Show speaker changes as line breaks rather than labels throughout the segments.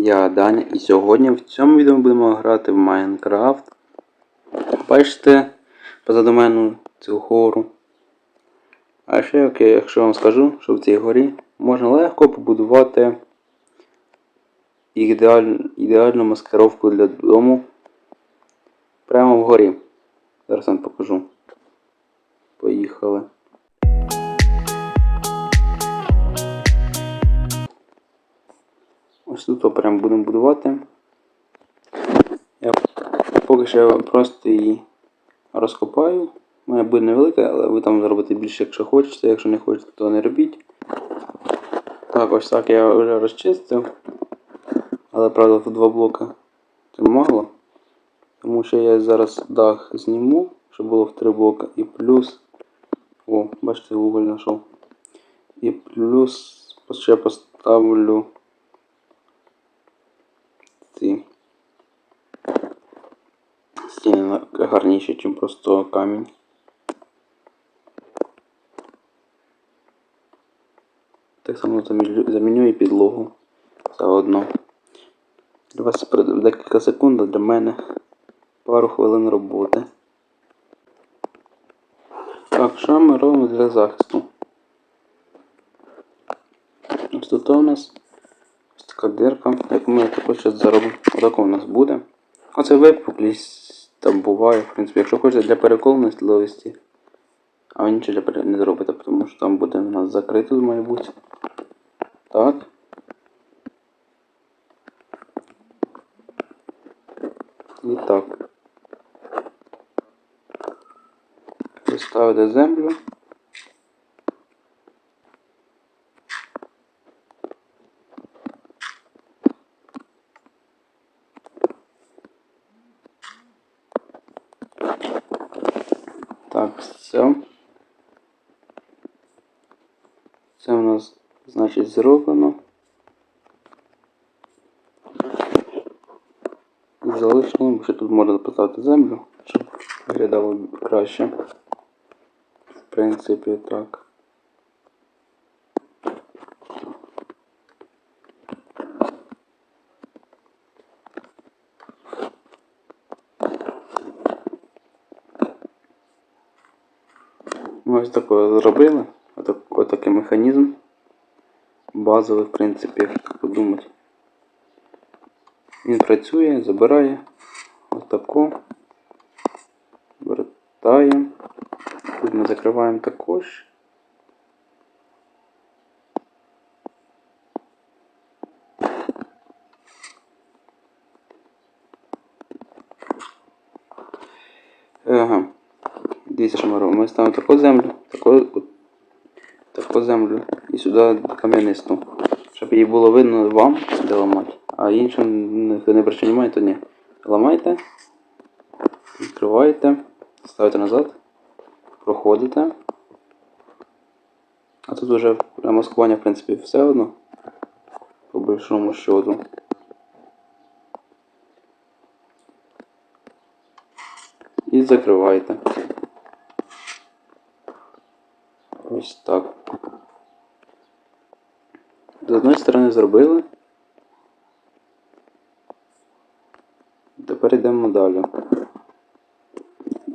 Я Даня і сьогодні в цьому відео ми будемо грати в Майнкрафт. Бачите позаду мене цю гору. А ще, якщо я вам скажу, що в цій горі можна легко побудувати ідеаль... ідеальну маскировку для дому прямо вгорі. Зараз вам покажу. Поїхали. Ось тут прям будемо будувати. Я поки що просто її розкопаю. У мене буде невелика, але ви там зробите більше, якщо хочете, якщо не хочете, то не робіть. Так, ось так я вже розчистив. Але правда тут два блока це мало. Тому що я зараз дах зніму, щоб було в три блока. І плюс. О, бачите, вуголь знайшов. І плюс ще поставлю ці стіни гарніші, ніж просто камінь. Так само заміню, заміню і підлогу заодно. Для вас декілька секунд, для мене пару хвилин роботи. Так, що ми робимо для захисту? Ось тут у нас така дирка, яку ми також заробимо. Отако у нас буде. Оце випуклість там буває, в принципі, якщо хочете для переколеності, а ви нічого для не зробите, тому що там буде у нас закрито, має бути. Так. І так. Поставити землю. Так, все. Це у нас, значить, зроблено. Залишимо, ще тут можна поставити землю, щоб виглядало краще. В принципі, так. Ми ось такого зробили. Отак, отакий механізм. Базовий, в принципі, як подумати. Він працює, забирає отако. Вертає. Тут ми закриваємо також. Дивіться, що ми робимо. Ми ставимо таку землю, таку, землю і сюди кам'янисту. Щоб її було видно вам, де ламати. А іншим не внимання, то ні. Ламайте, відкриваєте, ставите назад, проходите. А тут вже маскування, в принципі, все одно. По большому счету. І закриваєте. Ось так. З одної сторони зробили. Тепер йдемо далі.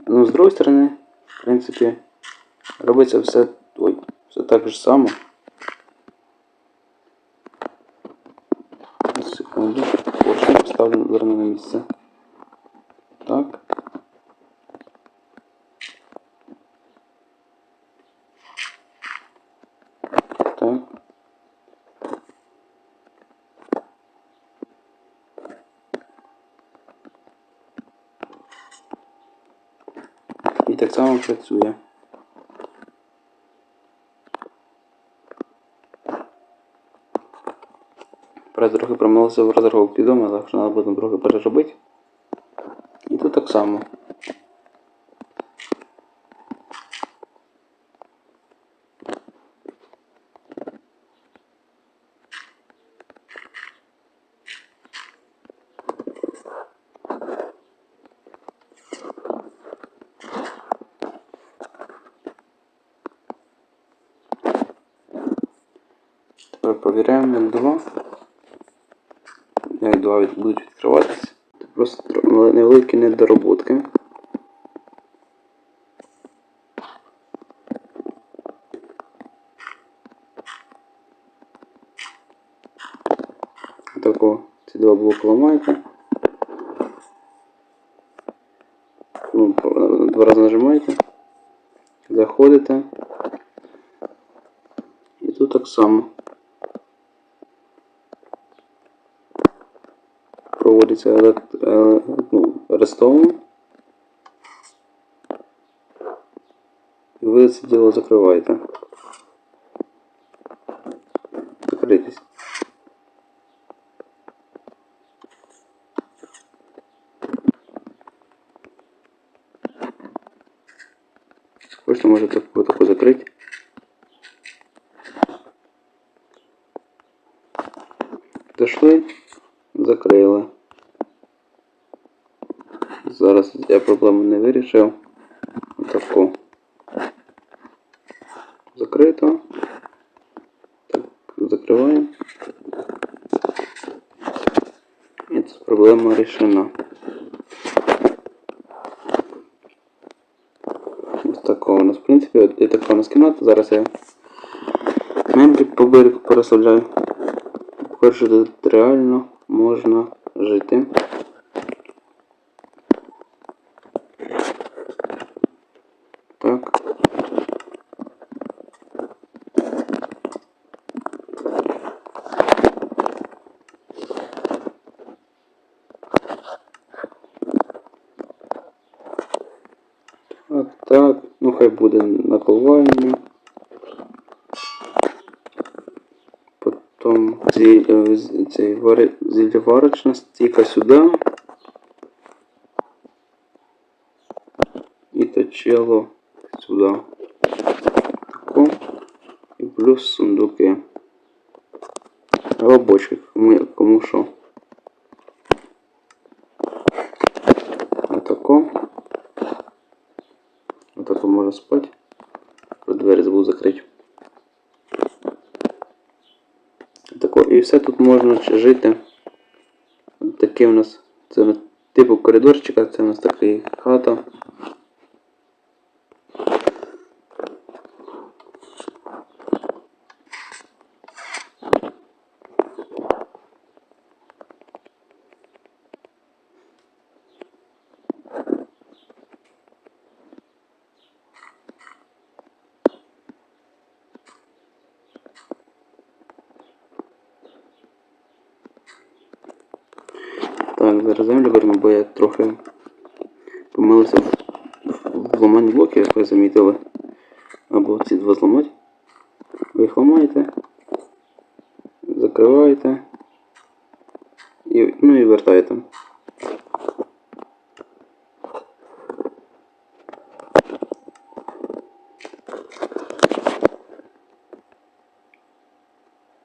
Ну, з другої сторони, в принципі, робиться все ой, все так же само. Секунду. Поршень поставлю зараз на місце. Так. Так. І так само працює. Трохи промилився в розрахунку відомо, так що треба буде трохи переробити. І тут так само. Тепер провіряємо 02. як два від- будуть відкриватися. Це просто невеликі недоработки. Тако ці два блоки ламаєте. Ну, два рази нажимаєте. Заходите. І тут так само. Проводиться елект... е, ну, рестовом. І ви це діло закриваєте. Закритись. Хочете, може так вот таку закрити. Дошли, закрили. Зараз я проблему не вирішив. Отаку. Закрито. Так, закриваємо. І тут проблема рішена. Ось такого у нас, в принципі, от є така у нас кімната. Зараз я меблі по берегу переставляю. Що тут реально можна жити. Так. Так, так, ну хай буде наковальня. Потім е, зіліварочна стійка сюди. І точило сюди. Тако. І плюс сундуки. Або кому що. Отако. Отако можна спати. Про двері забув закрити. Тако, і все тут можна жити. Такий у нас це типу коридорчика, це у нас така хата. Так, зараз землю беремо, бо я трохи помилився в, в ламанні блоків, як ви замітили. Або ці два зламати. Ви їх ламаєте, закриваєте і, ну і вертаєте.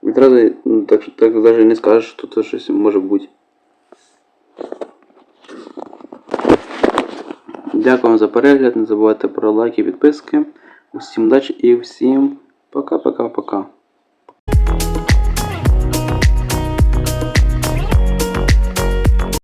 Відразу ну, так, що- так навіть не скажеш, що тут щось може бути. Дякую вам за перегляд. Не забувайте про лайки підписки. Усім удачі і всім пока-пока-пока.